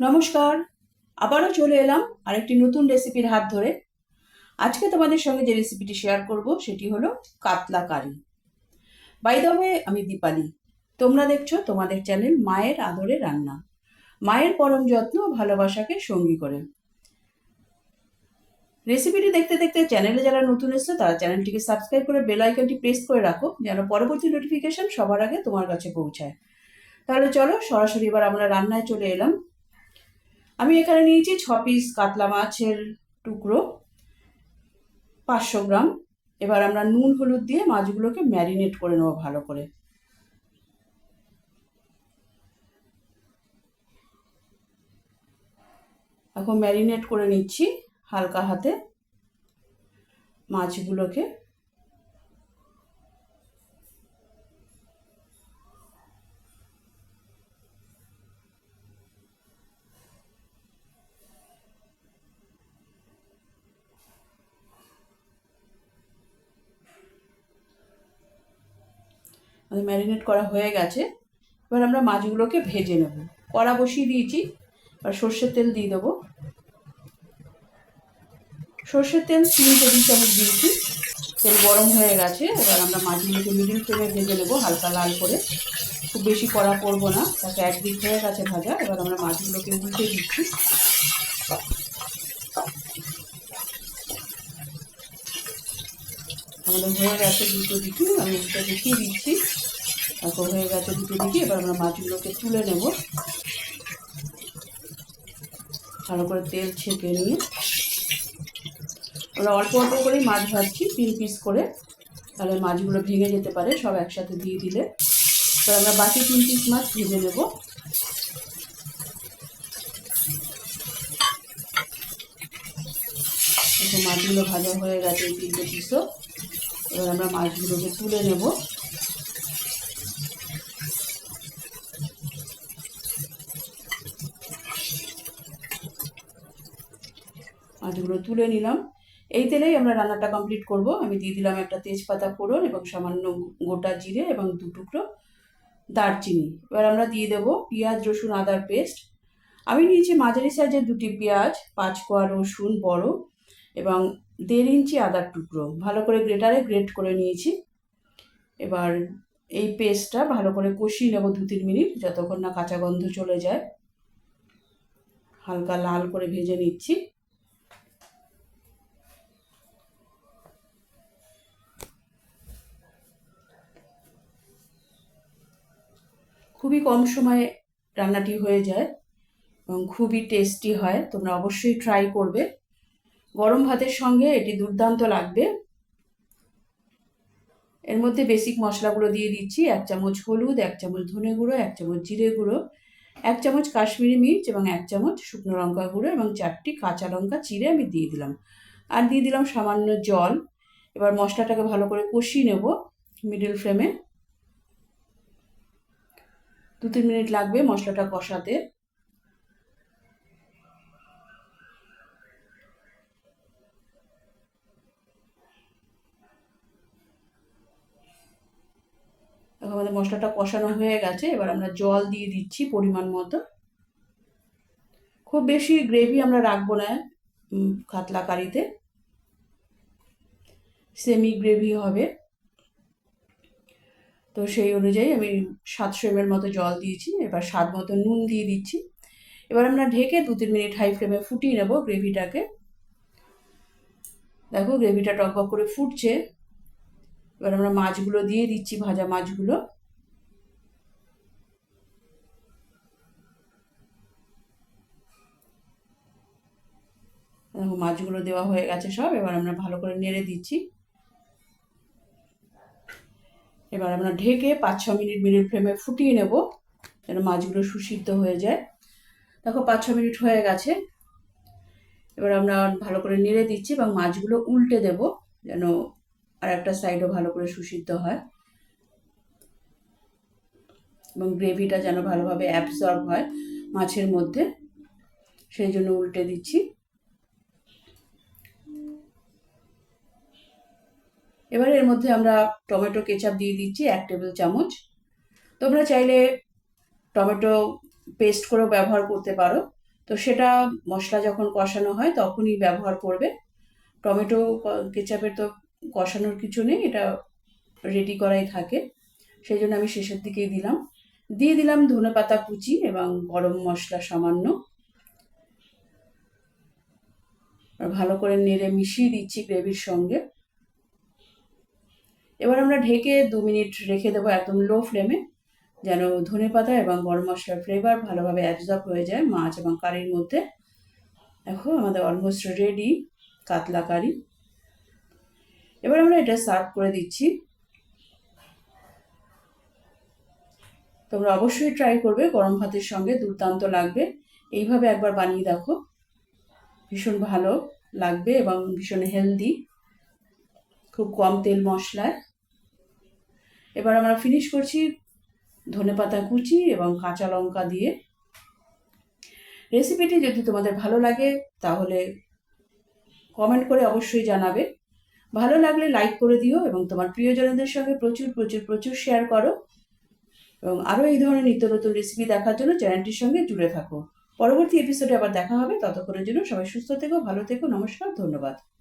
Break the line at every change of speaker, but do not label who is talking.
নমস্কার, আবারও চলে এলাম আরেকটি নতুন রেসিপির হাত ধরে। আজকে তোমাদের সঙ্গে যে রেসিপিটি শেয়ার করব সেটি হলো কাতলা কারি। বাই দ্য আমি দীপালি। তোমরা দেখছ তোমাদের চ্যানেল মায়ের আদরে রান্না। মায়ের পরম যত্ন ভালোবাসাকে সঙ্গী করে। রেসিপিটি দেখতে দেখতে চ্যানেলে যারা নতুন এসছে, তারা চ্যানেলটিকে সাবস্ক্রাইব করে বেল আইকনটি প্রেস করে রাখো, যেন পরবর্তী নোটিফিকেশন সবার আগে তোমার কাছে পৌঁছায়। তাহলে চলো সরাসরি এবার আমরা রান্নায় চলে এলাম। আমি এখানে নিয়েছি ছ পিস কাতলা মাছের টুকরো, পাঁচশো গ্রাম। এবার আমরা নুন, হলুদ দিয়ে মাছগুলোকে ম্যারিনেট করে নেব ভালো করে। এখন ম্যারিনেট করে নিচ্ছি হালকা হাতে মাছগুলোকে। আমাদের ম্যারিনেট করা হয়ে গেছে। এবার আমরা মাছগুলোকে ভেজে নেব। কড়া বসিয়ে দিয়েছি, এবার সর্ষের তেল দিয়ে দেবো। সর্ষের তেল তিন টেবিল চামচ দিয়েছি, তেল গরম হয়ে গেছে, এবার আমরা মাছগুলোকে মিডিল ফ্লেমে ভেজে নেব হালকা লাল করে। খুব বেশি কড়া করব না তাকে একদিক হয়ে গেছে ভাজা, এবার আমরা মাছগুলোকে উল্টে দিচ্ছি। আমাদের হয়ে গেছে দুটো দিকে, আমি উল্টে দেখিয়ে দিচ্ছি। তারপর হয়ে গেছে দুটো দিকে, এবার আমরা মাছগুলোকে তুলে নেব। ভালো করে তেল ছেঁকে নিয়ে। আমরা অল্প অল্প করেই মাছ ভাজছি, তিন পিস করে। তাহলে মাছগুলো ভেঙে যেতে পারে, সব একসাথে দিয়ে দিলে। এবার আমরা বাকি তিন পিস মাছ ভেজে নেব। মাছগুলো ভাজা হয়ে গেছে তিনটে পিসও এবার আমরা মাছগুলোকে তুলে নেব। মাছগুলো তুলে নিলাম। এই তেলেই আমরা রান্নাটা কমপ্লিট করব। আমি দিয়ে দিলাম একটা তেজপাতা ফোড়ন এবং সামান্য গোটা জিরে এবং দু টুকরো দারচিনি। এবার আমরা দিয়ে দেবো পেঁয়াজ, রসুন, আদার পেস্ট। আমি নিয়েছি মাঝারি সাইজের দুটি পেঁয়াজ পাঁচ কোয়া রসুন বড় এবং দেড় ইঞ্চি আদার টুকরো। ভালো করে গ্রেটারে গ্রেট করে নিয়েছি। এবার এই পেস্টটা ভালো করে কষিয়ে নেব দু তিন মিনিট, যতক্ষণ না কাঁচা গন্ধ চলে যায়। হালকা লাল করে ভেজে নিচ্ছি। খুবই কম সময়ে রান্নাটি হয়ে যায় এবং খুবই টেস্টি হয়, তোমরা অবশ্যই ট্রাই করবে। গরম ভাতের সঙ্গে এটি দুর্দান্ত লাগবে। এর মধ্যে বেসিক মশলাগুলো দিয়ে দিচ্ছি। এক চামচ হলুদ, এক চামচ ধনে গুঁড়ো, এক চামচ জিরে গুঁড়ো, এক চামচ কাশ্মীরি মির্চ এবং এক চামচ শুকনো লঙ্কা গুঁড়ো এবং চারটি কাঁচা লঙ্কা চিড়ে আমি দিয়ে দিলাম। আর দিয়ে দিলাম সামান্য জল। এবার মশলাটাকে ভালো করে কষিয়ে নেব মিডিল ফ্লেমে দু তিন মিনিট লাগবে মশলাটা কষাতে। আমাদের মশলাটা কষানো হয়ে গেছে, এবার আমরা জল দিয়ে দিচ্ছি পরিমাণ মতো। খুব বেশি গ্রেভি আমরা রাখব না কাতলা কারিতে। সেমি গ্রেভি হবে। তো সেই অনুযায়ী আমি সাতশো এম মতো জল দিয়েছি, এবার স্বাদ মতো নুন দিয়ে দিচ্ছি। এবার আমরা ঢেকে দু তিন মিনিট হাই ফ্লেমে ফুটিয়ে নেব গ্রেভিটাকে দেখো গ্রেভিটা টকবক করে ফুটছে। এবার আমরা মাছগুলো দিয়ে দিচ্ছি, ভাজা মাছগুলো। দেখো, মাছগুলো দেওয়া হয়ে গেছে সব, এবার আমরা ভালো করে নেড়ে দিচ্ছি। এবার আমরা ঢেকে পাঁচ ছ মিনিট মিনিট ফ্লেমে ফুটিয়ে নেব, যেন মাছগুলো সুসিদ্ধ হয়ে যায়। দেখো, পাঁচ ছ মিনিট হয়ে গেছে। এবার আমরা ভালো করে নেড়ে দিচ্ছি এবং মাছগুলো উল্টে দেব, যেন আর একটা সাইডও ভালো করে সুসিদ্ধ হয়। এবং গ্রেভিটা যেন ভালোভাবে অ্যাবসর্ব হয় মাছের মধ্যে, সেই জন্য উল্টে দিচ্ছি। এবার এর মধ্যে আমরা টমেটো কেচাপ দিয়ে দিচ্ছি এক টেবিল চামচ। তোমরা চাইলে টমেটো পেস্ট করেও ব্যবহার করতে পারো। তো সেটা মশলা যখন কষানো হয় তখনই ব্যবহার করবে। টমেটো কেচাপের তো কষানোর কিছু নেই, এটা রেডি করাই থাকে। সেই জন্য আমি শেষের দিকেই দিলাম। দিয়ে দিলাম ধনে পাতা কুচি এবং গরম মশলা সামান্য। ভালো করে নেড়ে মিশিয়ে দিচ্ছি গ্রেভির সঙ্গে। এবার আমরা ঢেকে দু মিনিট রেখে দেবো একদম লো ফ্লেমে যেন ধনে পাতা এবং গরম মশলার ফ্লেভার ভালোভাবে অ্যাবজর্ব হয়ে যায় মাছ এবং কারির মধ্যে। দেখো, আমাদের অলমোস্ট রেডি কাতলা কারি। এবার আমরা এটা সার্ভ করে দিচ্ছি। তোমরা অবশ্যই ট্রাই করবে, গরম ভাতের সঙ্গে দুর্দান্ত লাগবে। এইভাবে একবার বানিয়ে দেখো। ভীষণ ভালো লাগবে এবং ভীষণ হেলদি খুব কম তেল মশলায়। এবার আমরা ফিনিশ করছি ধনেপাতা কুচি এবং কাঁচা লঙ্কা দিয়ে। রেসিপিটি যদি তোমাদের ভালো লাগে, তাহলে কমেন্ট করে অবশ্যই জানাবে। ভালো লাগলে লাইক করে দিও এবং তোমার প্রিয়জনদের সঙ্গে প্রচুর প্রচুর প্রচুর শেয়ার করো। এবং আরও এই ধরনের নিত্য নতুন রেসিপি দেখার জন্য চ্যানেলটির সঙ্গে জুড়ে থাকো। পরবর্তী এপিসোডে আবার দেখা হবে। ততক্ষণের জন্য সবাই সুস্থ থেকো, ভালো থেকো, নমস্কার, ধন্যবাদ।